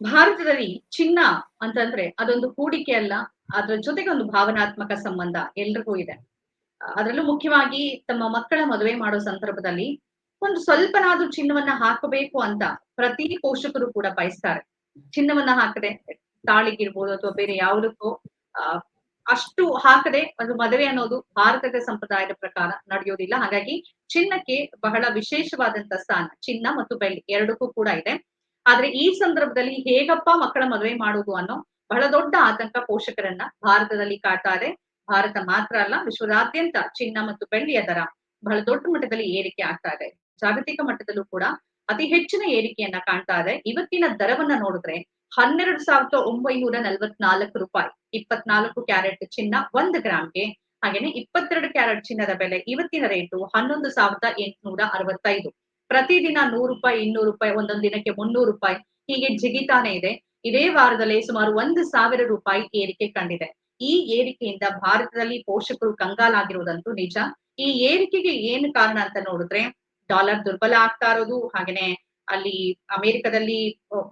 ಭಾರತದಲ್ಲಿ ಚಿನ್ನ ಅಂತಂದ್ರೆ ಅದೊಂದು ಹೂಡಿಕೆ ಅಲ್ಲ, ಅದ್ರ ಜೊತೆಗೆ ಒಂದು ಭಾವನಾತ್ಮಕ ಸಂಬಂಧ ಎಲ್ರಿಗೂ ಇದೆ. ಅದರಲ್ಲೂ ಮುಖ್ಯವಾಗಿ ತಮ್ಮ ಮಕ್ಕಳ ಮದುವೆ ಮಾಡೋ ಸಂದರ್ಭದಲ್ಲಿ ಒಂದು ಸ್ವಲ್ಪನಾದ್ರೂ ಚಿನ್ನವನ್ನ ಹಾಕಬೇಕು ಅಂತ ಪ್ರತಿ ಪೋಷಕರು ಕೂಡ ಬಯಸ್ತಾರೆ. ಚಿನ್ನವನ್ನ ಹಾಕದೆ ತಾಳಿಗಿರ್ಬೋದು ಅಥವಾ ಬೇರೆ ಯಾವುದಕ್ಕೂ ಅಷ್ಟು ಹಾಕದೆ ಒಂದು ಮದುವೆ ಅನ್ನೋದು ಭಾರತದ ಸಂಪ್ರದಾಯದ ಪ್ರಕಾರ ನಡೆಯೋದಿಲ್ಲ. ಹಾಗಾಗಿ ಚಿನ್ನಕ್ಕೆ ಬಹಳ ವಿಶೇಷವಾದಂತ ಸ್ಥಾನ ಚಿನ್ನ ಮತ್ತು ಬೆಳ್ಳಿ ಎರಡಕ್ಕೂ ಕೂಡ ಇದೆ. ಆದ್ರೆ ಈ ಸಂದರ್ಭದಲ್ಲಿ ಹೇಗಪ್ಪ ಮಕ್ಕಳ ಮದುವೆ ಮಾಡುವುದು ಅನ್ನೋ ಬಹಳ ದೊಡ್ಡ ಆತಂಕ ಪೋಷಕರನ್ನ ಭಾರತದಲ್ಲಿ ಕಾಡ್ತಾರೆ ಭಾರತ ಮಾತ್ರ ಅಲ್ಲ, ವಿಶ್ವದಾದ್ಯಂತ ಚಿನ್ನ ಮತ್ತು ಬೆಳ್ಳಿಯ ದರ ಬಹಳ ದೊಡ್ಡ ಮಟ್ಟದಲ್ಲಿ ಏರಿಕೆ ಆಗ್ತಾ ಇದೆ. ಜಾಗತಿಕ ಮಟ್ಟದಲ್ಲೂ ಕೂಡ ಅತಿ ಹೆಚ್ಚಿನ ಏರಿಕೆಯನ್ನ ಕಾಣ್ತಾ ಇದೆ. ಇವತ್ತಿನ ದರವನ್ನ ನೋಡಿದ್ರೆ ಹನ್ನೆರಡು ಸಾವಿರದ ಒಂಬೈನೂರ ನಲ್ವತ್ನಾಲ್ಕು ರೂಪಾಯಿ, ಇಪ್ಪತ್ನಾಲ್ಕು ಕ್ಯಾರೆಟ್ ಚಿನ್ನ ಒಂದು ಗ್ರಾಮ್ಗೆ, ಹಾಗೇನೆ ಇಪ್ಪತ್ತೆರಡು ಕ್ಯಾರೆಟ್ ಚಿನ್ನದ ಬೆಲೆ ಇವತ್ತಿನ ರೇಟು ಹನ್ನೊಂದು ಸಾವಿರದ ಎಂಟುನೂರ ಅರವತ್ತೈದು. ಪ್ರತಿದಿನ ನೂರು ರೂಪಾಯಿ, ಇನ್ನೂರು ರೂಪಾಯಿ, ಒಂದೊಂದು ದಿನಕ್ಕೆ ಮುನ್ನೂರು ರೂಪಾಯಿ ಹೀಗೆ ಜಿಗಿತಾನೆ ಇದೆ. ಇದೇ ವಾರದಲ್ಲಿ ಸುಮಾರು ಒಂದು ಸಾವಿರ ರೂಪಾಯಿ ಏರಿಕೆ ಕಂಡಿದೆ. ಈ ಏರಿಕೆಯಿಂದ ಭಾರತದಲ್ಲಿ ಪೋಷಕರು ಕಂಗಾಲಾಗಿರುವುದಂತೂ ನಿಜ. ಈ ಏರಿಕೆಗೆ ಏನು ಕಾರಣ ಅಂತ ನೋಡಿದ್ರೆ ಡಾಲರ್ ದುರ್ಬಲ ಆಗ್ತಾ ಇರೋದು, ಹಾಗೇನೆ ಅಲ್ಲಿ ಅಮೆರಿಕದಲ್ಲಿ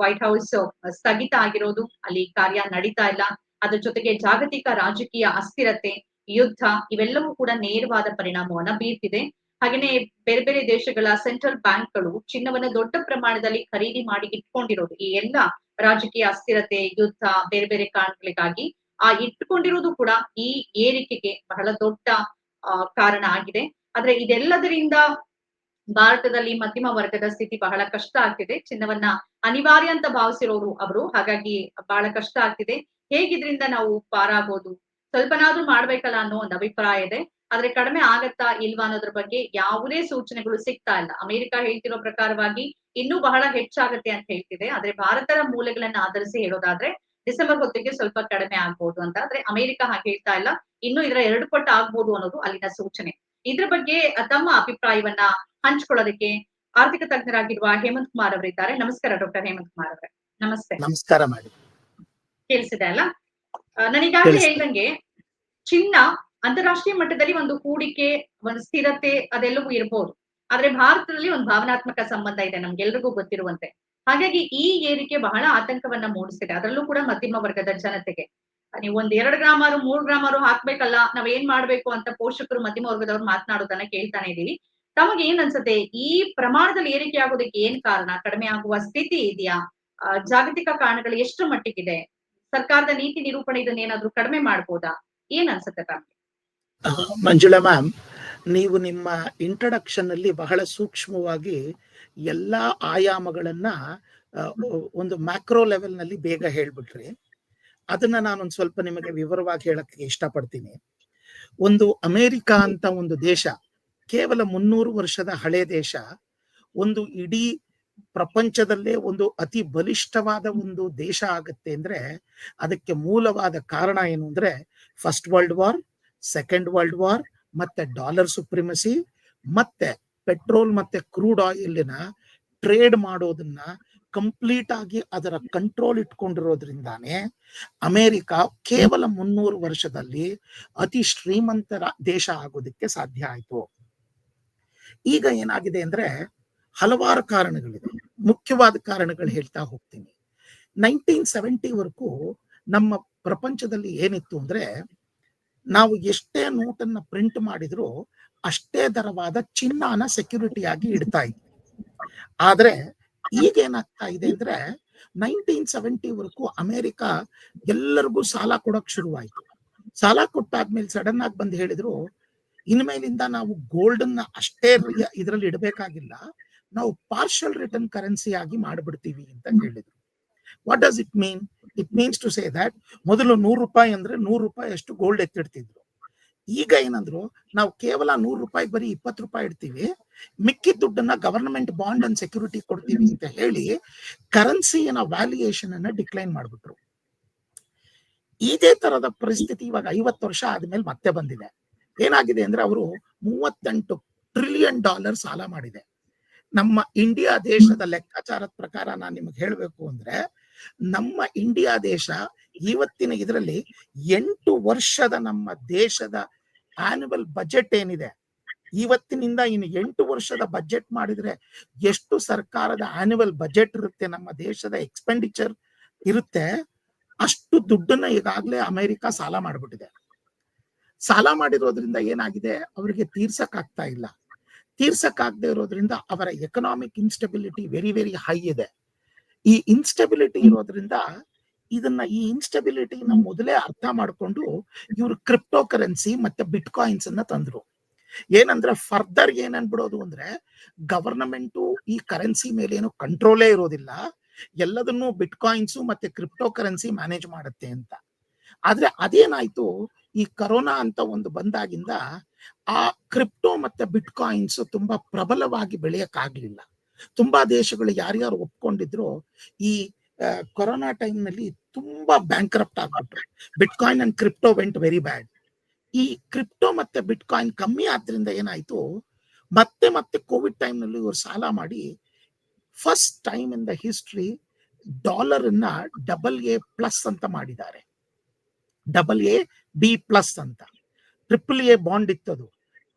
ವೈಟ್ ಹೌಸ್ ಸ್ಥಗಿತ ಆಗಿರೋದು, ಅಲ್ಲಿ ಕಾರ್ಯ ನಡೀತಾ ಇಲ್ಲ. ಅದ್ರ ಜೊತೆಗೆ ಜಾಗತಿಕ ರಾಜಕೀಯ ಅಸ್ಥಿರತೆ, ಯುದ್ಧ ಇವೆಲ್ಲವೂ ಕೂಡ ನೇರವಾದ ಪರಿಣಾಮವನ್ನ ಬೀರ್ತಿದೆ. ಹಾಗೇನೆ ಬೇರೆ ಬೇರೆ ದೇಶಗಳ ಸೆಂಟ್ರಲ್ ಬ್ಯಾಂಕ್ಗಳು ಚಿನ್ನವನ್ನ ದೊಡ್ಡ ಪ್ರಮಾಣದಲ್ಲಿ ಖರೀದಿ ಮಾಡಿ ಇಟ್ಕೊಂಡಿರೋದು. ಈ ಎಲ್ಲ ರಾಜಕೀಯ ಅಸ್ಥಿರತೆ, ಯುದ್ಧ, ಬೇರೆ ಬೇರೆ ಕಾರಣಗಳಿಗಾಗಿ, ಆ ಇಟ್ಕೊಂಡಿರೋದು ಕೂಡ ಈ ಏರಿಕೆಗೆ ಬಹಳ ದೊಡ್ಡ ಕಾರಣ ಆಗಿದೆ. ಆದ್ರೆ ಇದೆಲ್ಲದರಿಂದ ಭಾರತದಲ್ಲಿ ಮಧ್ಯಮ ವರ್ಗದ ಸ್ಥಿತಿ ಬಹಳ ಕಷ್ಟ ಆಗ್ತಿದೆ. ಚಿನ್ನವನ್ನ ಅನಿವಾರ್ಯ ಅಂತ ಭಾವಿಸಿರೋರು ಅವರು, ಹಾಗಾಗಿ ಬಹಳ ಕಷ್ಟ ಆಗ್ತಿದೆ. ಹೇಗಿದ್ರಿಂದ ನಾವು ಪಾರಾಗೋದು? ಸ್ವಲ್ಪನಾದ್ರೂ ಮಾಡ್ಬೇಕಲ್ಲ ಅನ್ನೋ ಒಂದು ಅಭಿಪ್ರಾಯ ಇದೆ. ಆದ್ರೆ ಕಡಿಮೆ ಆಗತ್ತಾ ಇಲ್ವಾ ಅನ್ನೋದ್ರ ಬಗ್ಗೆ ಯಾವುದೇ ಸೂಚನೆಗಳು ಸಿಗ್ತಾ ಇಲ್ಲ. ಅಮೆರಿಕ ಹೇಳ್ತಿರೋ ಪ್ರಕಾರವಾಗಿ ಇನ್ನೂ ಬಹಳ ಹೆಚ್ಚಾಗತ್ತೆ ಅಂತ ಹೇಳ್ತಿದೆ. ಆದ್ರೆ ಭಾರತದ ಮೂಲೆಗಳನ್ನ ಆಧರಿಸಿ ಹೇಳೋದಾದ್ರೆ ಡಿಸೆಂಬರ್ ಹೊತ್ತಿಗೆ ಸ್ವಲ್ಪ ಕಡಿಮೆ ಆಗ್ಬಹುದು ಅಂತ. ಆದ್ರೆ ಅಮೆರಿಕ ಹಾಗೆ ಹೇಳ್ತಾ ಇಲ್ಲ. ಇನ್ನು ಇದರ ಎರಡು ಪಟ್ಟು ಆಗ್ಬೋದು ಅನ್ನೋದು ಅಲ್ಲಿನ ಸೂಚನೆ. ಇದ್ರ ಬಗ್ಗೆ ತಮ್ಮ ಅಭಿಪ್ರಾಯವನ್ನ ಹಂಚ್ಕೊಳ್ಳೋದಕ್ಕೆ ಆರ್ಥಿಕ ತಜ್ಞರಾಗಿರುವ ಹೇಮಂತ್ ಕುಮಾರ್ ಅವರಿದ್ದಾರೆ ನಮಸ್ಕಾರ ಡಾಕ್ಟರ್ ಹೇಮಂತ್ ಕುಮಾರ್ ಅವರೇ. ನಮಸ್ತೆ. ನಮಸ್ಕಾರ ಮಾಡಿ. ಕೇಳಿಸಿದೆ ಅಲ್ಲ? ನನಗಾಗಲೇ ಹೇಳ್ದಂಗೆ ಚಿನ್ನ ಅಂತಾರಾಷ್ಟ್ರೀಯ ಮಟ್ಟದಲ್ಲಿ ಒಂದು ಹೂಡಿಕೆ, ಒಂದು ಸ್ಥಿರತೆ ಅದೆಲ್ಲವೂ ಇರಬಹುದು ಆದ್ರೆ ಭಾರತದಲ್ಲಿ ಒಂದು ಭಾವನಾತ್ಮಕ ಸಂಬಂಧ ಇದೆ ನಮ್ಗೆಲ್ರಿಗೂ ಗೊತ್ತಿರುವಂತೆ. ಹಾಗಾಗಿ ಈ ಏರಿಕೆ ಬಹಳ ಆತಂಕವನ್ನ ಮೂಡಿಸಿದೆ ಅದರಲ್ಲೂ ಕೂಡ ಮಧ್ಯಮ ವರ್ಗದ ಜನತೆಗೆ. ನೀವು ಒಂದ್ ಎರಡ್ ಗ್ರಾಮಾರು ಮೂರ್ ಗ್ರಾಮಾರು ಹಾಕ್ಬೇಕಲ್ಲ, ನಾವ್ ಏನ್ ಮಾಡ್ಬೇಕು ಅಂತ ಪೋಷಕರು ಮಧ್ಯಮ ವರ್ಗದವ್ರು ಮಾತನಾಡೋದನ್ನ ಕೇಳ್ತಾನೆ ಇದೀವಿ ತಮಗೆ ಏನ್ ಅನ್ಸುತ್ತೆ? ಈ ಪ್ರಮಾಣದಲ್ಲಿ ಏರಿಕೆ ಆಗೋದಕ್ಕೆ ಏನ್ ಕಾರಣ? ಕಡಿಮೆ ಆಗುವ ಸ್ಥಿತಿ ಇದೆಯಾ? ಜಾಗತಿಕ ಕಾರಣಗಳು ಎಷ್ಟು ಮಟ್ಟಿಗಿದೆ? ಸರ್ಕಾರದ ನೀತಿ ನಿರೂಪಣೆ ಇದನ್ನ ಏನಾದ್ರೂ ಕಡಿಮೆ ಮಾಡ್ಬೋದಾ? ಏನ್ ಅನ್ಸುತ್ತೆ ತಮಗೆ? ಮಂಜುಳಾ ಮ್ಯಾಮ್, ನೀವು ನಿಮ್ಮ ಇಂಟ್ರಡಕ್ಷನ್ ಅಲ್ಲಿ ಬಹಳ ಸೂಕ್ಷ್ಮವಾಗಿ ಎಲ್ಲಾ ಆಯಾಮಗಳನ್ನ ಒಂದು ಮ್ಯಾಕ್ರೋ ಲೆವೆಲ್ನಲ್ಲಿ ಬೇಗ ಹೇಳ್ಬಿಟ್ರಿ. ಅದನ್ನ ನಾನೊಂದು ಸ್ವಲ್ಪ ನಿಮಗೆ ವಿವರವಾಗಿ ಹೇಳಕ್ಕೆ ಇಷ್ಟಪಡ್ತೀನಿ. ಒಂದು ಅಮೇರಿಕಾ ಅಂತ ಒಂದು ದೇಶ, ಕೇವಲ ಮುನ್ನೂರು ವರ್ಷದ ಹಳೆ ದೇಶ, ಒಂದು ಇಡೀ ಪ್ರಪಂಚದಲ್ಲೇ ಒಂದು ಅತಿ ಬಲಿಷ್ಠವಾದ ಒಂದು ದೇಶ ಆಗತ್ತೆ ಅಂದ್ರೆ, ಅದಕ್ಕೆ ಮೂಲವಾದ ಕಾರಣ ಏನು ಅಂದ್ರೆ first world war second world war ಮತ್ತೆ ಡಾಲರ್ ಸುಪ್ರಿಮಸಿ ಮತ್ತೆ ಪೆಟ್ರೋಲ್ ಮತ್ತೆ ಕ್ರೂಡ್ ಆಯಿಲ್ನ ಟ್ರೇಡ್ ಮಾಡೋದನ್ನ ಕಂಪ್ಲೀಟ್ ಆಗಿ ಅದರ ಕಂಟ್ರೋಲ್ ಇಟ್ಕೊಂಡಿರೋದ್ರಿಂದಾನೆ ಅಮೆರಿಕ ಕೇವಲ ಮುನ್ನೂರು ವರ್ಷದಲ್ಲಿ ಅತಿ ಶ್ರೀಮಂತರ ದೇಶ ಆಗೋದಕ್ಕೆ ಸಾಧ್ಯ ಆಯ್ತು. ಈಗ ಏನಾಗಿದೆ ಅಂದ್ರೆ ಹಲವಾರು ಕಾರಣಗಳಿದೆ. ಮುಖ್ಯವಾದ ಕಾರಣಗಳು ಹೇಳ್ತಾ ಹೋಗ್ತೀನಿ. ನೈನ್ಟೀನ್ ಸೆವೆಂಟಿವರೆಗೂ ನಮ್ಮ ಪ್ರಪಂಚದಲ್ಲಿ ಏನಿತ್ತು ಅಂದ್ರೆ ನಾವು ಎಷ್ಟೇ ನೋಟನ್ನ ಪ್ರಿಂಟ್ ಮಾಡಿದ್ರು ಅಷ್ಟೇ ದರವಾದ ಚಿನ್ನನ ಸೆಕ್ಯೂರಿಟಿ ಆಗಿ ಇಡ್ತಾ ಇದ್ವಿ. ಆದ್ರೆ ಈಗ ಏನಾಗ್ತಾ ಇದೆ ಅಂದ್ರೆ ನೈನ್ಟೀನ್ ಸೆವೆಂಟಿವರೆಗೂ ಅಮೆರಿಕ ಎಲ್ಲರಿಗೂ ಸಾಲ ಕೊಡಕ್ ಶುರುವಾಯ್ತು. ಸಾಲ ಕೊಟ್ಟಾದ್ಮೇಲೆ ಸಡನ್ ಆಗಿ ಬಂದು ಹೇಳಿದ್ರು ಇನ್ಮೇಲಿಂದ ನಾವು ಗೋಲ್ಡ್ ಅನ್ನ ಅಷ್ಟೇ ಇದ್ರಲ್ಲಿ ಇಡಬೇಕಾಗಿಲ್ಲ ನಾವು ಪಾರ್ಷಲ್ ರಿಟರ್ನ್ ಕರೆನ್ಸಿ ಆಗಿ ಮಾಡ್ಬಿಡ್ತೀವಿ ಅಂತ ಹೇಳಿದ್ರು. What does it mean it means to say that ಮೊದಲು ನೂರು ರೂಪಾಯಿ ಅಂದ್ರೆ ನೂರು ರೂಪಾಯಿ ಅಷ್ಟು ಗೋಲ್ಡ್ ಎತ್ತಿಡ್ತಿದ್ರು. ಈಗ ಏನಂದ್ರು ನಾವು ಕೇವಲ ನೂರು ರೂಪಾಯಿ ಬರೀ ಇಪ್ಪತ್ತು ರೂಪಾಯಿ ಇಡ್ತೀವಿ. ಮಿಕ್ಕಿದ ದುಡ್ಡನ್ನ ಗವರ್ನಮೆಂಟ್ ಬಾಂಡ್ ಅಂಡ್ ಸೆಕ್ಯೂರಿಟಿ ಕೊಡ್ತೀವಿ ಅಂತ ಹೇಳಿ ಕರೆನ್ಸಿಯನ್ನ ವ್ಯಾಲ್ಯೂಯೇಷನ್ ಅನ್ನ ಡಿಕ್ಲೈನ್ ಮಾಡ್ಬಿಟ್ರು. ಇದೇ ತರದ ಪರಿಸ್ಥಿತಿ ಇವಾಗ ಐವತ್ತು ವರ್ಷ ಆದ್ಮೇಲೆ ಮತ್ತೆ ಬಂದಿದೆ. ಏನಾಗಿದೆ ಅಂದ್ರೆ ಅವರು ಮೂವತ್ತೆಂಟು ಟ್ರಿಲಿಯನ್ ಡಾಲರ್ ಸಾಲ ಮಾಡಿದೆ. ನಮ್ಮ ಇಂಡಿಯಾ ದೇಶದ ಲೆಕ್ಕಾಚಾರದ ಪ್ರಕಾರ ನಾನು ನಿಮಗೆ ಹೇಳಬೇಕು ಅಂದ್ರೆ ನಮ್ಮ ಇಂಡಿಯಾ ದೇಶ ಇವತ್ತಿನ ಇದರಲ್ಲಿ ಎಂಟು ವರ್ಷದ ನಮ್ಮ ದೇಶದ ಆನ್ಯುವಲ್ ಬಜೆಟ್ ಏನಿದೆ? ಇವತ್ತಿನಿಂದ ಇನ್ನು ಎಂಟು ವರ್ಷದ ಬಜೆಟ್ ಮಾಡಿದ್ರೆ ಎಷ್ಟು ಸರ್ಕಾರದ ಆನ್ಯುವಲ್ ಬಜೆಟ್ ಇರುತ್ತೆ ನಮ್ಮ ದೇಶದ ಎಕ್ಸ್ಪೆಂಡಿಚರ್ ಇರುತ್ತೆ? ಅಷ್ಟು ದುಡ್ಡನ್ನ ಈಗಾಗಲೇ ಅಮೆರಿಕ ಸಾಲ ಮಾಡಿಬಿಟ್ಟಿದೆ. ಸಾಲ ಮಾಡಿರೋದ್ರಿಂದ ಏನಾಗಿದೆ? ಅವರಿಗೆ ತೀರ್ಸಕ್ ಆಗ್ತಾ ಇಲ್ಲ. ತೀರ್ಸಕ್ ಇರೋದ್ರಿಂದ ಅವರ economic instability very very high ಇದೆ. ಈ ಇನ್ಸ್ಟೆಬಿಲಿಟಿ ಇರೋದ್ರಿಂದ ಇದನ್ನ ಈ ಇನ್ಸ್ಟೆಬಿಲಿಟಿನ ಮೊದಲೇ ಅರ್ಥ ಮಾಡ್ಕೊಂಡು ಇವರು ಕ್ರಿಪ್ಟೋ ಕರೆನ್ಸಿ ಮತ್ತೆ ಬಿಟ್ ಕಾಯಿನ್ಸ್ ಅನ್ನ ತಂದ್ರು. ಏನಂದ್ರೆ ಫರ್ದರ್ ಏನ್ ಅನ್ಬಿಡೋದು ಅಂದ್ರೆ ಗವರ್ನಮೆಂಟು ಈ ಕರೆನ್ಸಿ ಮೇಲೆ ಏನು ಕಂಟ್ರೋಲೇ ಇರೋದಿಲ್ಲ. ಎಲ್ಲದನ್ನು ಬಿಟ್ ಕಾಯಿನ್ಸು ಮತ್ತೆ ಕ್ರಿಪ್ಟೋ ಕರೆನ್ಸಿ ಮ್ಯಾನೇಜ್ ಮಾಡುತ್ತೆ ಅಂತ. ಆದ್ರೆ ಅದೇನಾಯ್ತು? ಈ ಕರೋನಾ ಅಂತ ಒಂದು ಬಂದಾಗಿಂದ ಆ ಕ್ರಿಪ್ಟೋ ಮತ್ತೆ ಬಿಟ್ ಕಾಯಿನ್ಸ್ ತುಂಬಾ ಪ್ರಬಲವಾಗಿ ಬೆಳೆಯಕ್ಕಾಗ್ಲಿಲ್ಲ. ತುಂಬಾ ದೇಶಗಳು ಯಾರ್ಯಾರು ಒಪ್ಕೊಂಡಿದ್ರು ಈ ಕೊರೋನಾ ಟೈಮ್ನಲ್ಲಿ ತುಂಬಾ bankrupt ಆಗ್ಬಿಟ್ರು. Bitcoin and crypto went very bad ಈ ಕ್ರಿಪ್ಟೋ ಮತ್ತೆ ಬಿಟ್ ಕಾಯಿನ್ ಕಮ್ಮಿ ಆದ್ರಿಂದ ಏನಾಯ್ತು, ಮತ್ತೆ ಮತ್ತೆ ಕೋವಿಡ್ ಟೈಮ್ನಲ್ಲಿ ಇವರು ಸಾಲ ಮಾಡಿ first time in the history dollar ಅನ್ನ ಡಬಲ್ ಎ ಪ್ಲಸ್ ಅಂತ ಮಾಡಿದ್ದಾರೆ. ಡಬಲ್ ಎ ಬಿ ಪ್ಲಸ್ ಅಂತ. ಟ್ರಿಪಲ್ ಎ ಬಾಂಡ್ ಇತ್ತದು.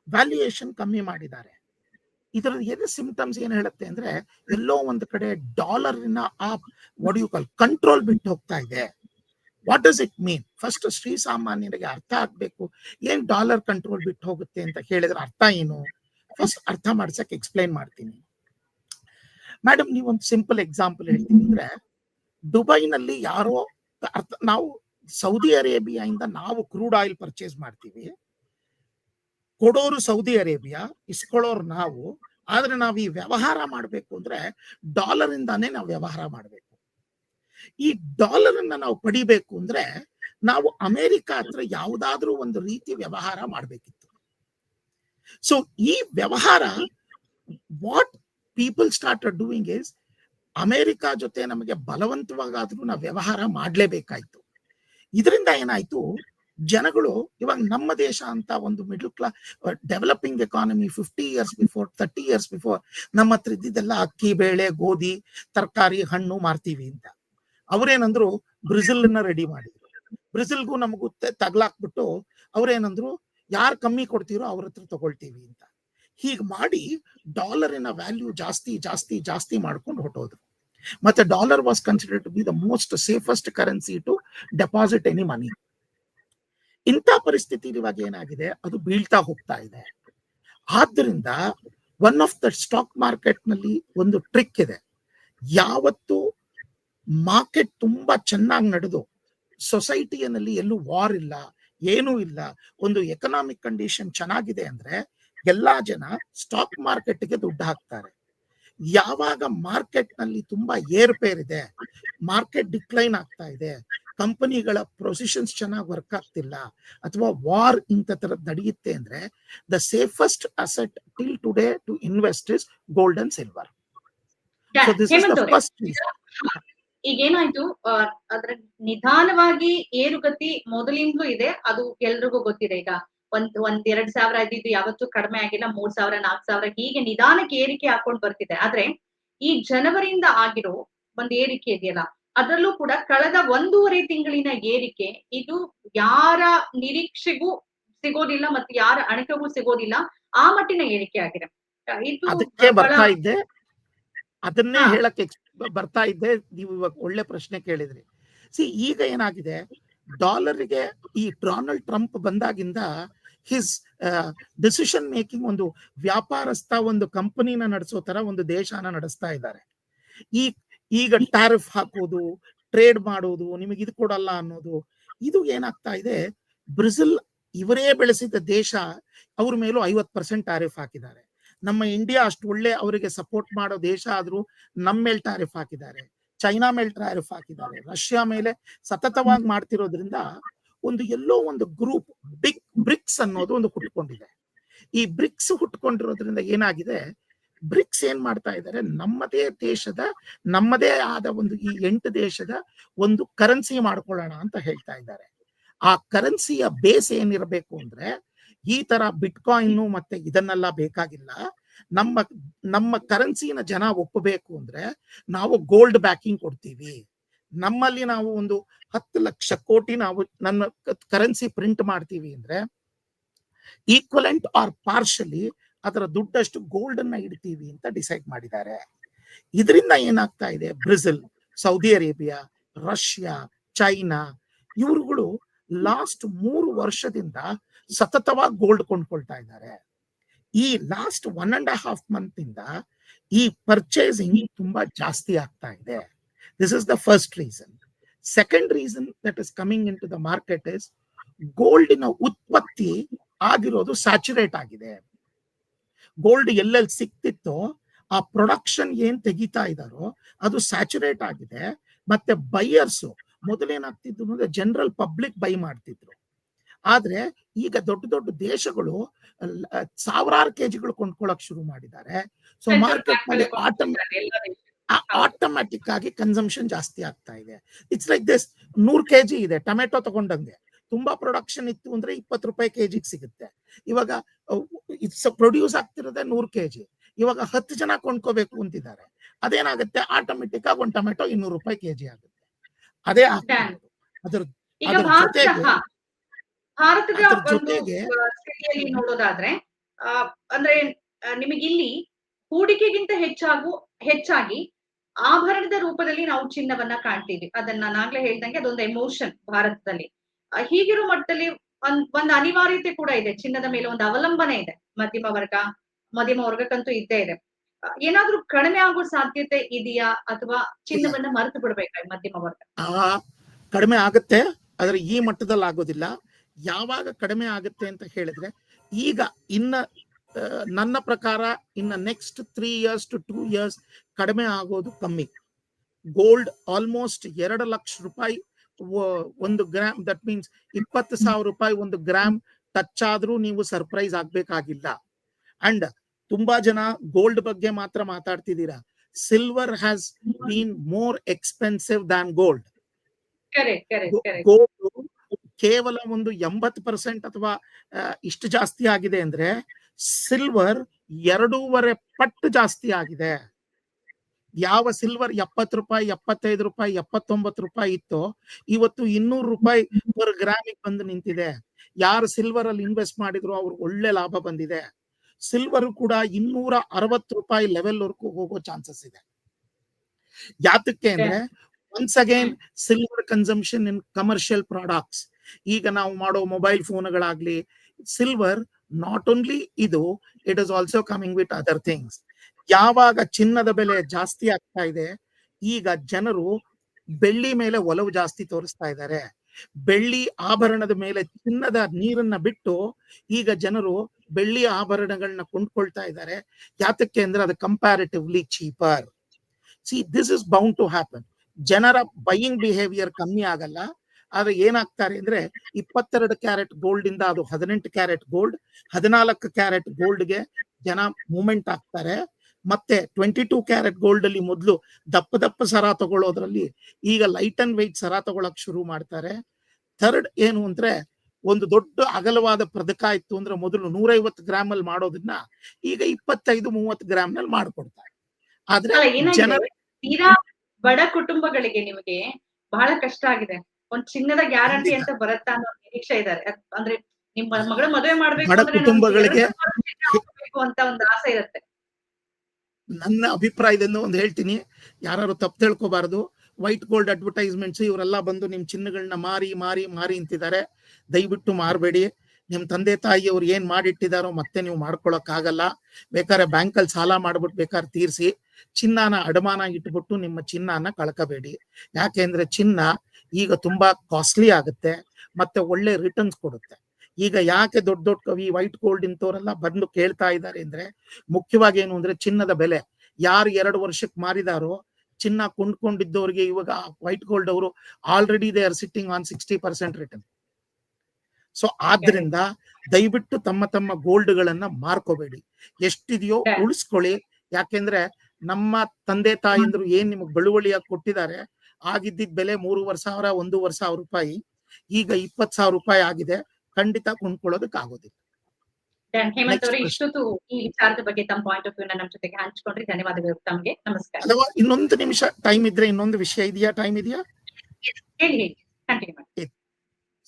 ವ್ಯಾಲ್ಯೂಯೇಷನ್ ಕಮ್ಮಿ ಮಾಡಿದ್ದಾರೆ. ಇದರ ಎದೆ ಸಿಂಪ್ಟಮ್ಸ್ ಏನ್ ಹೇಳುತ್ತೆ ಅಂದ್ರೆ ಎಲ್ಲೋ ಒಂದು ಕಡೆ ಡಾಲರ್ ಆ ಯು ಕಾಲ್ ಕಂಟ್ರೋಲ್ ಬಿಟ್ಟು ಹೋಗ್ತಾ ಇದೆ. What does it mean first Shri ಸಾಮಾನ್ಯರಿಗೆ ಅರ್ಥ ಆಗ್ಬೇಕು. ಏನ್ ಡಾಲರ್ ಕಂಟ್ರೋಲ್ ಬಿಟ್ಟು ಹೋಗುತ್ತೆ ಅಂತ ಹೇಳಿದ್ರೆ ಅರ್ಥ ಏನು? ಫಸ್ಟ್ ಅರ್ಥ ಮಾಡ್ಸಕ್ ಎಕ್ಸ್ಪ್ಲೈನ್ ಮಾಡ್ತೀನಿ. ಮೇಡಮ್ ನೀವು ಒಂದು ಸಿಂಪಲ್ ಎಕ್ಸಾಂಪಲ್ ಹೇಳ್ತೀನಿ ಅಂದ್ರೆ ದುಬೈನಲ್ಲಿ ಯಾರೋ ಅರ್ಥ ನಾವು ಸೌದಿ ಅರೇಬಿಯಾ ಇಂದ ನಾವು ಕ್ರೂಡ್ ಆಯಿಲ್ ಪರ್ಚೇಸ್ ಮಾಡ್ತೀವಿ. ಕೊಡೋರು ಸೌದಿ ಅರೇಬಿಯಾ, ಇಸ್ಕೊಳ್ಳೋರು ನಾವು, ಆದ್ರೆ ನಾವು ಈ ವ್ಯವಹಾರ ಮಾಡಬೇಕು ಅಂದ್ರೆ ಡಾಲರ್ ಇಂದಾನೇ ನಾವು ವ್ಯವಹಾರ ಮಾಡಬೇಕು. ಈ ಡಾಲರ್ ಅನ್ನ ನಾವು ಪಡಿಬೇಕು ಅಂದ್ರೆ ನಾವು ಅಮೆರಿಕ ಹತ್ರ ಯಾವುದಾದ್ರೂ ಒಂದು ರೀತಿ ವ್ಯವಹಾರ ಮಾಡಬೇಕಿತ್ತು. ಸೊ ಈ ವ್ಯವಹಾರ what people start doing is America ಜೊತೆ ನಮಗೆ ಬಲವಂತವಾಗಾದ್ರೂ ನಾವು ವ್ಯವಹಾರ ಮಾಡ್ಲೇಬೇಕಾಯ್ತು. ಇದರಿಂದ ಏನಾಯ್ತು? ಜನಗಳು ಇವಾಗ ನಮ್ಮ ದೇಶ ಅಂತ ಒಂದು middle class developing economy fifty years before thirty years before ನಮ್ಮ ಹತ್ರ ಇದ್ದಿದ್ದೆಲ್ಲ ಅಕ್ಕಿ, ಬೇಳೆ, ಗೋಧಿ, ತರಕಾರಿ, ಹಣ್ಣು ಮಾರ್ತೀವಿ ಅಂತ. ಅವ್ರೇನಂದ್ರು ಬ್ರೆಜಿಲ್ ರೆಡಿ ಮಾಡಿದ್ರು. ಬ್ರೆಜಿಲ್ಗೂ ನಮಗೂ ತಗ್ಲಾಕ್ಬಿಟ್ಟು ಅವ್ರೇನಂದ್ರು ಯಾರು ಕಮ್ಮಿ ಕೊಡ್ತೀರೋ ಅವ್ರ ಹತ್ರ ತಗೊಳ್ತೀವಿ ಅಂತ. ಹೀಗ್ ಮಾಡಿ ಡಾಲರಿನ ವ್ಯಾಲ್ಯೂ ಜಾಸ್ತಿ ಜಾಸ್ತಿ ಜಾಸ್ತಿ ಮಾಡ್ಕೊಂಡು ಹೊಟ್ಟೋದ್ರು ಮತ್ತೆ dollar was considered to be the most safest currency to deposit any money ಇಂಥ ಪರಿಸ್ಥಿತಿ ಇವಾಗ ಏನಾಗಿದೆ? ಅದು ಬೀಳ್ತಾ ಹೋಗ್ತಾ ಇದೆ. ಆದ್ದರಿಂದ ಒನ್ ಆಫ್ ದ ಸ್ಟಾಕ್ ಮಾರ್ಕೆಟ್ನಲ್ಲಿ ಒಂದು ಟ್ರಿಕ್ ಇದೆ. ಯಾವತ್ತು ಮಾರ್ಕೆಟ್ ತುಂಬಾ ಚೆನ್ನಾಗಿ ನಡೆದು ಸೊಸೈಟಿಯಲ್ಲಿ ಎಲ್ಲೂ ವಾರ್ ಇಲ್ಲ, ಏನೂ ಇಲ್ಲ, ಒಂದು ಎಕನಾಮಿಕ್ ಕಂಡೀಷನ್ ಚೆನ್ನಾಗಿದೆ ಅಂದ್ರೆ ಎಲ್ಲಾ ಜನ ಸ್ಟಾಕ್ ಮಾರ್ಕೆಟ್ಗೆ ದುಡ್ಡು ಹಾಕ್ತಾರೆ. ಯಾವಾಗ ಮಾರ್ಕೆಟ್ನಲ್ಲಿ ತುಂಬಾ ಏರ್ಪೇರಿದೆ ಮಾರ್ಕೆಟ್ ಡಿಕ್ಲೈನ್ ಆಗ್ತಾ ಇದೆ ಕಂಪನಿಗಳ ಪ್ರೊಸಿಷನ್ಸ್ ಚೆನ್ನಾಗಿ ವರ್ಕ್ ಆಗ್ತಿಲ್ಲ ಅಥವಾ ವಾರ್ ಇಂಥ ತರದ್ ನಡೆಯುತ್ತೆ ಅಂದ್ರೆ the safest asset till today to invest is gold and silver. So this is the Hemant ಅವ್ರೆ, ಫಸ್ಟ್ ಈಗ ಏನಾಯ್ತು ಆ, ಅದ್ರ ನಿಧಾನವಾಗಿ ಏರುಗತಿ ಮೊದಲಿಂದಲೂ ಇದೆ ಅದು ಎಲ್ರಿಗೂ ಗೊತ್ತಿದೆ ಈಗ. ಒಂದ್ ಒಂದ್ ಎರಡ್ ಸಾವಿರ ಇದ್ದಿದ್ದು ಯಾವತ್ತೂ ಕಡಿಮೆ ಆಗಿಲ್ಲ ಮೂರ್ ಸಾವಿರ ನಾಲ್ಕ್ ಸಾವಿರ ಹೀಗೆ ನಿಧಾನಕ್ಕೆ ಏರಿಕೆ ಹಾಕೊಂಡ್ ಬರ್ತಿದೆ. ಆದ್ರೆ ಈ ಜನವರಿಯಿಂದ ಆಗಿರೋ ಒಂದ್ ಏರಿಕೆ ಇದೆಯಲ್ಲ ಅದರಲ್ಲೂ ಕೂಡ ಕಳೆದ ಒಂದೂವರೆ ತಿಂಗಳಿನ ಏರಿಕೆ ಇದು ಯಾರ ನಿರೀಕ್ಷೆಗೂ ಸಿಗೋದಿಲ್ಲ ಮತ್ತೆ ಯಾರ ಅಣಕಗೂ ಸಿಗೋದಿಲ್ಲ ಆ ಮಟ್ಟಿನ ಏರಿಕೆ ಆಗಿದೆ. ಇದು ಬರ್ತಾ ಇದ್ದೆ ಅದನ್ನೇ ಹೇಳಕ್ಕೆ ಹೇಳಕ್ ಬರ್ತಾ ಇದ್ದೆ ನೀವು ಇವಾಗ ಒಳ್ಳೆ ಪ್ರಶ್ನೆ ಕೇಳಿದ್ರಿ. ಸಿ ಈಗ ಏನಾಗಿದೆ? ಡಾಲರ್ಗೆ ಈ ಡೊನಾಲ್ಡ್ ಟ್ರಂಪ್ ಬಂದಾಗಿಂದ ಹಿಸ್ ಡಿಸಿಷನ್ ಮೇಕಿಂಗ್ ಒಂದು ವ್ಯಾಪಾರಸ್ಥ ಒಂದು ಕಂಪನಿನ ನಡೆಸೋ ತರ ಒಂದು ದೇಶನ ನಡೆಸ್ತಾ ಇದ್ದಾರೆ. ಈ ಈಗ ಟ್ಯಾರಿಫ್ ಹಾಕೋದು ಟ್ರೇಡ್ ಮಾಡೋದು ನಿಮಗೆ ಇದು ಕೊಡಲ್ಲ ಅನ್ನೋದು ಇದು ಏನಾಗ್ತಾ ಇದೆ? ಬ್ರೆಜಿಲ್ ಇವರೇ ಬೆಳೆಸಿದ ದೇಶ ಅವ್ರ ಮೇಲೂ ಐವತ್ ಪರ್ಸೆಂಟ್ ಟ್ಯಾರಿಫ್ ಹಾಕಿದ್ದಾರೆ. ನಮ್ಮ ಇಂಡಿಯಾ ಅಷ್ಟು ಒಳ್ಳೆ ಅವರಿಗೆ ಸಪೋರ್ಟ್ ಮಾಡೋ ದೇಶ ಆದ್ರೂ ನಮ್ಮ ಮೇಲೆ ಟ್ಯಾರಿಫ್ ಹಾಕಿದ್ದಾರೆ. ಚೈನಾ ಮೇಲೆ ಟ್ಯಾರಿಫ್ ಹಾಕಿದ್ದಾರೆ. ರಷ್ಯಾ ಮೇಲೆ ಸತತವಾಗಿ ಮಾಡ್ತಿರೋದ್ರಿಂದ ಒಂದು ಎಲ್ಲೋ ಒಂದು ಗ್ರೂಪ್ ಬಿಗ್ ಬ್ರಿಕ್ಸ್ ಅನ್ನೋದು ಒಂದು ಹುಟ್ಕೊಂಡಿದೆ. ಈ ಬ್ರಿಕ್ಸ್ ಹುಟ್ಕೊಂಡಿರೋದ್ರಿಂದ ಏನಾಗಿದೆ? ಬ್ರಿಕ್ಸ್ ಏನ್ ಮಾಡ್ತಾ ಇದ್ದಾರೆ? ನಮ್ಮದೇ ದೇಶದ, ನಮ್ಮದೇ ಆದ ಒಂದು ಈ ಎಂಟು ದೇಶದ ಒಂದು ಕರೆನ್ಸಿ ಮಾಡ್ಕೊಳ್ಳೋಣ ಅಂತ ಹೇಳ್ತಾ ಇದ್ದಾರೆ. ಆ ಕರೆನ್ಸಿಯ ಬೇಸ್ ಏನಿರಬೇಕು ಅಂದ್ರೆ, ಈ ತರ ಬಿಟ್ಕಾಯಿನ್ ಮತ್ತೆ ಇದನ್ನೆಲ್ಲ ಬೇಕಾಗಿಲ್ಲ. ನಮ್ಮ ನಮ್ಮ ಕರೆನ್ಸಿನ ಜನ ಒಪ್ಪಬೇಕು ಅಂದ್ರೆ, ನಾವು ಗೋಲ್ಡ್ ಬ್ಯಾಕಿಂಗ್ ಕೊಡ್ತೀವಿ. ನಮ್ಮಲ್ಲಿ ನಾವು ಒಂದು ಹತ್ತು ಲಕ್ಷ ಕೋಟಿ ನಾವು ನನ್ನ ಕರೆನ್ಸಿ ಪ್ರಿಂಟ್ ಮಾಡ್ತೀವಿ ಅಂದ್ರೆ ಈಕ್ವಲೆಂಟ್ ಆರ್ ಪಾರ್ಷಲಿ ಅದರ ದುಡ್ಡಷ್ಟು ಗೋಲ್ಡ್ ಅನ್ನ ಇಡ್ತೀವಿ ಅಂತ ಡಿಸೈಡ್ ಮಾಡಿದ್ದಾರೆ. ಇದರಿಂದ ಏನಾಗ್ತಾ ಇದೆ? Brazil, Saudi Arabia, Russia, China ಇವರುಗಳು ಲಾಸ್ಟ್ ಮೂರು ವರ್ಷದಿಂದ ಸತತವಾಗಿ ಗೋಲ್ಡ್ ಕೊಂಡ್ಕೊಳ್ತಾ ಇದ್ದಾರೆ. ಈ last one and half month ಇಂದ ಈ ಪರ್ಚೇಸಿಂಗ್ ತುಂಬಾ ಜಾಸ್ತಿ ಆಗ್ತಾ ಇದೆ. This is the first reason second reason that is coming into the market is ಗೋಲ್ಡಿನ ಉತ್ಪತ್ತಿ ಆಗಿರೋದು ಸ್ಯಾಚುರೇಟ್ ಆಗಿದೆ. ಗೋಲ್ಡ್ ಎಲ್ಲೆಲ್ಲಿ ಸಿಕ್ತಿತ್ತೋ ಆ ಪ್ರೊಡಕ್ಷನ್ ಏನ್ ತೆಗಿತಾ ಇದಾರೋ ಅದು ಸ್ಯಾಚುರೇಟ್ ಆಗಿದೆ. ಮತ್ತೆ ಬೈಯರ್ಸ್ ಮೊದಲೇನಾಗ್ತಿದ್ರು ಅಂದ್ರೆ ಜನರಲ್ ಪಬ್ಲಿಕ್ ಬೈ ಮಾಡ್ತಿದ್ರು. ಆದ್ರೆ ಈಗ ದೊಡ್ಡ ದೊಡ್ಡ ದೇಶಗಳು ಸಾವಿರಾರು ಕೆಜಿಗಳು ಕೊಂಡ್ಕೊಳಕ್ ಶುರು ಮಾಡಿದ್ದಾರೆ. ಸೊ ಮಾರ್ಕೆಟ್ನಲ್ಲಿ ಎಲ್ಲ ದೇಶ ಆಟೋಮ್ಯಾಟಿಕ್ ಆಗಿ ಕನ್ಸಂಪ್ಷನ್ ಜಾಸ್ತಿ ಆಗ್ತಾ ಇದೆ. ಇಟ್ಸ್ ಲೈಕ್ ದಿಸ್ ನೂರ್ ಕೆಜಿ ಇದೆ ಟೊಮೆಟೊ ತಗೊಂಡಂಗೆ. ತುಂಬಾ ಪ್ರೊಡಕ್ಷನ್ ಇತ್ತು ಅಂದ್ರೆ ಇಪ್ಪತ್ತು ರೂಪಾಯಿ ಕೆ ಜಿಗೆ ಸಿಗುತ್ತೆ. ಇವಾಗ ಇಟ್ಸ್ ಪ್ರೊಡ್ಯೂಸ್ ಆಗ್ತಿರೋದೇ ನೂರ್ ಕೆಜಿ ಇವಾಗ ಹತ್ತು ಜನ ಕೊಂಡ್ಕೋಬೇಕು ಅಂತಿದ್ದಾರೆ. ಅದೇನಾಗುತ್ತೆ? ಆಟೋಮೆಟಿಕ್ ಆಗಿ ಒಂದು ಟೊಮೆಟೊ ಇನ್ನೂರು ರೂಪಾಯಿ ಕೆಜಿ ಆಗುತ್ತೆ. ಅದೇ ಅದ್ರ ಜೊತೆಗೆ- ನೋಡೋದಾದ್ರೆ ಅಂದ್ರೆ ನಿಮಗಿಲ್ಲಿ ಹೂಡಿಕೆಗಿಂತ ಹೆಚ್ಚಾಗು ಹೆಚ್ಚಾಗಿ ಆಭರಣದ ರೂಪದಲ್ಲಿ ನಾವು ಚಿನ್ನವನ್ನ ಕಾಣ್ತೀವಿ. ಅದನ್ನ ನಾಗ್ಲೇ ಹೇಳ್ದಂಗೆ ಅದೊಂದು ಎಮೋಷನ್ ಭಾರತದಲ್ಲಿ. ಹೀಗಿರೋ ಮಟ್ಟದಲ್ಲಿ ಒಂದ್, ಒಂದು ಅನಿವಾರ್ಯತೆ ಕೂಡ ಇದೆ. ಚಿನ್ನದ ಮೇಲೆ ಒಂದು ಅವಲಂಬನೆ ಇದೆ. ಮಧ್ಯಮ ವರ್ಗ, ಮಧ್ಯಮ ವರ್ಗಕ್ಕಂತೂ ಇದ್ದೇ ಇದೆ. ಏನಾದ್ರೂ ಕಡಿಮೆ ಆಗೋ ಸಾಧ್ಯತೆ ಇದೆಯಾ? ಅಥವಾ ಚಿನ್ನವನ್ನ ಮರೆತು ಬಿಡ್ಬೇಕಾ ಮಧ್ಯಮ ವರ್ಗ? ಕಡಿಮೆ ಆಗುತ್ತೆ, ಆದ್ರೆ ಈ ಮಟ್ಟದಲ್ಲಿ ಆಗೋದಿಲ್ಲ ಯಾವಾಗ ಕಡಿಮೆ ಆಗುತ್ತೆ ಅಂತ ಹೇಳಿದ್ರೆ, ಈಗ ಇನ್ನ ನನ್ನ ಪ್ರಕಾರ ಇನ್ನ next three years to two years ಕಡಿಮೆ ಆಗೋದು ಕಮ್ಮಿ. ಗೋಲ್ಡ್ ಆಲ್ಮೋಸ್ಟ್ ಎರಡು ಲಕ್ಷ ರೂಪಾಯಿ ಒಂದು ಗ್ರಾಮ್ ದಟ್ ಮೀನ್ಸ್ ಇಪ್ಪತ್ತು ಸಾವಿರ ರೂಪಾಯಿ ಒಂದು ಗ್ರಾಮ್ ಟಚ್ ಆದ್ರೂ ನೀವು ಸರ್ಪ್ರೈಸ್ ಆಗ್ಬೇಕಾಗಿಲ್ಲ. ಅಂಡ್ ತುಂಬಾ ಜನ ಗೋಲ್ಡ್ ಬಗ್ಗೆ ಮಾತ್ರ ಮಾತಾಡ್ತಿದ್ದೀರಾ. Silver has been more expensive than gold gold ಕೇವಲ ಒಂದು ಎಂಬತ್ತು ಪರ್ಸೆಂಟ್ ಅಥವಾ ಇಷ್ಟು ಜಾಸ್ತಿ ಆಗಿದೆ ಅಂದ್ರೆ ಸಿಲ್ವರ್ ಎರಡೂವರೆ ಪಟ್ಟು ಜಾಸ್ತಿ ಆಗಿದೆ. ಯಾವ ಸಿಲ್ವರ್ ಎಪ್ಪತ್ತು ರೂಪಾಯಿ ಎಪ್ಪತ್ತೈದು ರೂಪಾಯಿ ಎಪ್ಪತ್ತೊಂಬತ್ತು ರೂಪಾಯಿ ಇತ್ತು ಇವತ್ತು ಇನ್ನೂರು ರೂಪಾಯಿ ಪರ್ ಗ್ರಾಮಿಗೆ ಬಂದು ನಿಂತಿದೆ. ಯಾರು ಸಿಲ್ವರ್ ಅಲ್ಲಿ ಇನ್ವೆಸ್ಟ್ ಮಾಡಿದ್ರು ಅವ್ರಿಗೆ ಒಳ್ಳೆ ಲಾಭ ಬಂದಿದೆ. ಸಿಲ್ವರ್ ಕೂಡ ಇನ್ನೂರ ಅರವತ್ತು ರೂಪಾಯಿ ಲೆವೆಲ್ ವರ್ಗೂ ಹೋಗೋ ಚಾನ್ಸಸ್ ಇದೆ. ಯಾತಕ್ಕೆ ಅಂದ್ರೆ once again silver consumption in commercial products ಈಗ ನಾವು ಮಾಡೋ ಮೊಬೈಲ್ ಫೋನ್ಗಳಾಗ್ಲಿ ಸಿಲ್ವರ್ ನಾಟ್ ಓನ್ಲಿ ಇದು it is also coming with other things ಯಾವಾಗ ಚಿನ್ನದ ಬೆಲೆ ಜಾಸ್ತಿ ಆಗ್ತಾ ಇದೆ, ಈಗ ಜನರು ಬೆಳ್ಳಿ ಮೇಲೆ ಒಲವು ಜಾಸ್ತಿ ತೋರಿಸ್ತಾ ಇದ್ದಾರೆ. ಬೆಳ್ಳಿ ಆಭರಣದ ಮೇಲೆ ಚಿನ್ನದ ನೀರನ್ನ ಬಿಟ್ಟು ಈಗ ಜನರು ಬೆಳ್ಳಿ ಆಭರಣಗಳನ್ನ ಕೊಂಡ್ಕೊಳ್ತಾ ಇದ್ದಾರೆ. ಯಾತಕ್ಕೆ ಅಂದ್ರೆ ಅದು comparatively cheaper see this is bound to happen ಜನರ ಬೈಯಿಂಗ್ ಬಿಹೇವಿಯರ್ ಕಮ್ಮಿ ಆಗಲ್ಲ. ಆದ್ರೆ ಏನಾಗ್ತಾರೆ ಅಂದ್ರೆ ಇಪ್ಪತ್ತೆರಡು ಕ್ಯಾರೆಟ್ ಗೋಲ್ಡ್ ಇಂದ ಅದು ಹದಿನೆಂಟು ಕ್ಯಾರೆಟ್ ಗೋಲ್ಡ್ ಹದಿನಾಲ್ಕು ಕ್ಯಾರೆಟ್ ಗೋಲ್ಡ್ಗೆ ಜನ ಮೂಮೆಂಟ್ ಆಗ್ತಾರೆ ಮತ್ತೆ ಟ್ವೆಂಟಿ ಟೂ ಕ್ಯಾರೆಟ್ ಗೋಲ್ಡ್ ಅಲ್ಲಿ ಮೊದಲು ದಪ್ಪ ದಪ್ಪ ಸರ ತಗೊಳ್ಳೋದ್ರಲ್ಲಿ ಈಗ ಲೈಟ್ ಅಂಡ್ ವೆಯ್ಟ್ ಸರ ತಗೊಳಕ್ ಶುರು ಮಾಡ್ತಾರೆ. ಥರ್ಡ್ ಏನು ಅಂದ್ರೆ ಒಂದು ದೊಡ್ಡ ಅಗಲವಾದ ಪ್ರದಕ ಇತ್ತು ಅಂದ್ರೆ ಮೊದಲು ನೂರೈವತ್ತು ಗ್ರಾಮ್ ಅಲ್ಲಿ ಮಾಡೋದನ್ನ ಈಗ ಇಪ್ಪತ್ತೈದು ಮೂವತ್ತು ಗ್ರಾಮ್ನಲ್ಲಿ ಮಾಡ್ಕೊಡ್ತಾರೆ. ಆದ್ರೆ ಜನ ಬಡ ಕುಟುಂಬಗಳಿಗೆ ನಿಮಗೆ ಬಹಳ ಕಷ್ಟ ಆಗಿದೆ. ಒಂದ್ ಚಿನ್ನದ ಗ್ಯಾರಂಟಿ ಅಂತ ಬರುತ್ತಾ ಅನ್ನೋ ನಿರೀಕ್ಷೆ ಇದ್ದಾರೆ. ಅಂದ್ರೆ ನಿಮ್ಮ ಮಗಳ ಮದುವೆ ಮಾಡ್ಬೇಕು ಕುಟುಂಬಗಳಿಗೆ ಅಂತ ಒಂದು ಆಸೆ ಇರುತ್ತೆ. ನನ್ನ ಅಭಿಪ್ರಾಯದಿಂದ ಒಂದು ಹೇಳ್ತೀನಿ. ಯಾರು ತಪ್ಪು ತಿಳ್ಕೊಬಾರದು. ವೈಟ್ ಗೋಲ್ಡ್ ಅಡ್ವರ್ಟೈಸ್ಮೆಂಟ್ಸ್ ಇವರೆಲ್ಲ ಬಂದು ನಿಮ್ ಚಿನ್ನಗಳನ್ನ ಮಾರಿ ಮಾರಿ ಮಾರಿ ಅಂತಿದ್ದಾರೆ. ದಯವಿಟ್ಟು ಮಾರಬೇಡಿ. ನಿಮ್ ತಂದೆ ತಾಯಿ ಅವ್ರು ಏನ್ ಮಾಡಿಟ್ಟಿದಾರೋ ಮತ್ತೆ ನೀವು ಮಾಡ್ಕೊಳಕ್ ಆಗಲ್ಲ ಬೇಕಾದ್ರೆ ಬ್ಯಾಂಕಲ್ಲಿ ಸಾಲ ಮಾಡ್ಬಿಟ್ಟು ಬೇಕಾದ್ರೆ ತೀರ್ಸಿ ಚಿನ್ನಾನ ಅಡಮಾನ ಇಟ್ಬಿಟ್ಟು ನಿಮ್ಮ ಚಿನ್ನಾನ ಕಳ್ಕಬೇಡಿ. ಯಾಕೆಂದ್ರೆ ಚಿನ್ನ ಈಗ ತುಂಬಾ ಕಾಸ್ಟ್ಲಿ ಆಗುತ್ತೆ, ಮತ್ತೆ ಒಳ್ಳೆ ರಿಟರ್ನ್ಸ್ ಕೊಡುತ್ತೆ. ಈಗ ಯಾಕೆ ದೊಡ್ಡ ದೊಡ್ಡ ಕವಿ ವೈಟ್ ಗೋಲ್ಡ್ ಇಂಥವರೆಲ್ಲ ಬಂದು ಕೇಳ್ತಾ ಇದ್ದಾರೆ ಅಂದ್ರೆ, ಮುಖ್ಯವಾಗಿ ಏನು ಅಂದ್ರೆ ಚಿನ್ನದ ಬೆಲೆ. ಯಾರು ಎರಡು ವರ್ಷಕ್ಕೆ ಮಾರಿದಾರೋ, ಚಿನ್ನ ಕೊಂಡ್ಕೊಂಡಿದ್ದವ್ರಿಗೆ ಇವಾಗ ವೈಟ್ ಗೋಲ್ಡ್ ಅವರು already they are sitting on sixty percent return so ಆದ್ರಿಂದ ದಯವಿಟ್ಟು ತಮ್ಮ ತಮ್ಮ ಗೋಲ್ಡ್ ಗಳನ್ನ ಮಾರ್ಕೋಬೇಡಿ. ಎಷ್ಟಿದೆಯೋ. ಉಳಿಸ್ಕೊಳ್ಳಿ. ಯಾಕೆಂದ್ರೆ ನಮ್ಮ ತಂದೆ ತಾಯಿಂದ್ರು ಏನ್ ನಿಮಗೆ ಬಳುವಳಿಯಾಗಿ ಕೊಟ್ಟಿದ್ದಾರೆ ಆಗಿದ್ದಿದ್ ಬೆಲೆ ಮೂರುವರೆ ಸಾವಿರ ಒಂದೂವರೆ ಸಾವಿರ ರೂಪಾಯಿ. ಈಗ ಇಪ್ಪತ್ ಸಾವಿರ ರೂಪಾಯಿ ಆಗಿದೆ. ಖಂಡಿತ ಕೊಂಡ್ಕೊಳ್ಳೋದಕ್ಕೆ ಆಗೋದಿಲ್ಲ. ಅಥವಾ ಇನ್ನೊಂದು ನಿಮಿಷ ಟೈಮ್ ಇದ್ರೆ ಇನ್ನೊಂದು ವಿಷಯ ಇದೆಯಾ? ಟೈಮ್ ಇದೆಯಾ?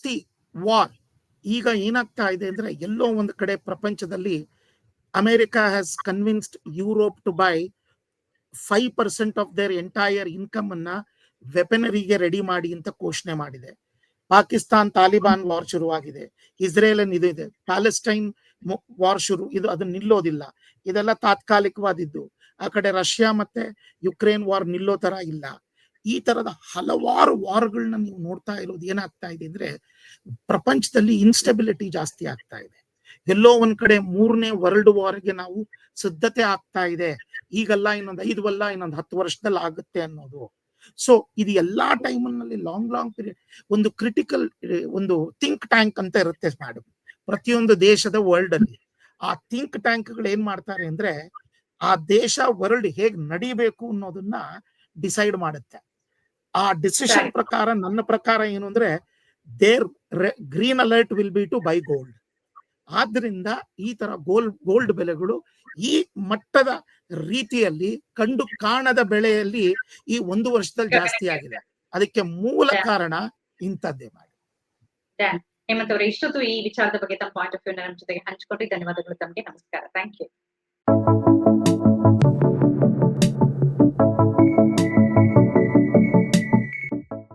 ಸಿ ವಾರ್ ಈಗ ಏನಾಗ್ತಾ ಇದೆ ಅಂದ್ರೆ ಎಲ್ಲೋ ಒಂದು ಕಡೆ ಪ್ರಪಂಚದಲ್ಲಿ America has convinced Europe to buy five percent of their entire income ಅನ್ನ ವೆಪನರಿಗೆ ರೆಡಿ ಮಾಡಿ ಅಂತ ಘೋಷಣೆ ಮಾಡಿದೆ. ಪಾಕಿಸ್ತಾನ್ ತಾಲಿಬಾನ್ ವಾರ್ ಶುರುವಾಗಿದೆ. ಇಸ್ರೇಲ್ ಇದು ಇದೆ. ಪ್ಯಾಲೆಸ್ಟೈನ್ ವಾರ್ ಶುರು ಇದು ಅದು ನಿಲ್ಲೋದಿಲ್ಲ. ಇದೆಲ್ಲ ತಾತ್ಕಾಲಿಕವಾದಿದ್ದು. ಆ ಕಡೆ ರಷ್ಯಾ ಮತ್ತೆ ಯುಕ್ರೇನ್ ವಾರ್ ನಿಲ್ಲೋ ತರ ಇಲ್ಲ. ಈ ತರದ ಹಲವಾರು ವಾರ್ಗಳನ್ನ ನೀವು ನೋಡ್ತಾ ಇರೋದು ಏನಾಗ್ತಾ ಇದೆ ಅಂದ್ರೆ ಪ್ರಪಂಚದಲ್ಲಿ ಇನ್ಸ್ಟೆಬಿಲಿಟಿ ಜಾಸ್ತಿ ಆಗ್ತಾ ಇದೆ. ಎಲ್ಲೋ ಒಂದ್ ಕಡೆ ಮೂರನೇ ವರ್ಲ್ಡ್ ವಾರ್ಗೆ ನಾವು ಸಿದ್ಧತೆ ಆಗ್ತಾ ಇದೆ. ಈಗಲ್ಲ ಇನ್ನೊಂದು ಐದು ವಲ್ಲ ಇನ್ನೊಂದು ಹತ್ತು ವರ್ಷದಲ್ಲಿ ಆಗುತ್ತೆ ಅನ್ನೋದು. ಸೊ ಇದು ಎಲ್ಲಾ ಟೈಮ್ನಲ್ಲಿ ಲಾಂಗ್ ಲಾಂಗ್ ಪೀರಿಯಡ್ ಒಂದು ಕ್ರಿಟಿಕಲ್ ಒಂದು ಥಿಂಕ್ ಟ್ಯಾಂಕ್ ಅಂತ ಇರುತ್ತೆ ಮೇಡಮ್ ಪ್ರತಿಯೊಂದು ದೇಶದ ವರ್ಲ್ಡ್ ಅಲ್ಲಿ. ಆ ಥಿಂಕ್ ಟ್ಯಾಂಕ್ಗಳು ಏನ್ ಮಾಡ್ತಾರೆ ಅಂದ್ರೆ ಆ ದೇಶ ವರ್ಲ್ಡ್ ಹೇಗ್ ನಡಿಬೇಕು ಅನ್ನೋದನ್ನ ಡಿಸೈಡ್ ಮಾಡುತ್ತೆ. ಆ ಡಿಸಿಷನ್ ಪ್ರಕಾರ ನನ್ನ ಪ್ರಕಾರ ಏನು ಅಂದ್ರೆ there green alert will be to buy gold ಆದ್ರಿಂದ ಈ ತರ ಗೋಲ್ಡ್ ಗೋಲ್ಡ್ ಬೆಲೆಗಳು ಈ ಮಟ್ಟದ ರೀತಿಯಲ್ಲಿ ಕಂಡು ಕಾಣದ ಬೆಳೆಯಲ್ಲಿ ಈ ಒಂದು ವರ್ಷದಲ್ಲಿ ಜಾಸ್ತಿ ಆಗಿದೆ. ಅದಕ್ಕೆ ಮೂಲ ಕಾರಣ ಇಂಥದ್ದೇ ಮಾಡಿ. ಹೇಮಂತ್ ಅವರೇ ಇಷ್ಟೊತ್ತು ಈ ವಿಚಾರದ ಬಗ್ಗೆ ತಮ್ಮ ಪಾಯಿಂಟ್ ಆಫ್ ವ್ಯೂ ನಮ್ಮ ಜೊತೆಗೆ ಹಂಚಿಕೊಟ್ಟು ಧನ್ಯವಾದಗಳು ತಮಗೆ. ನಮಸ್ಕಾರ. Thank you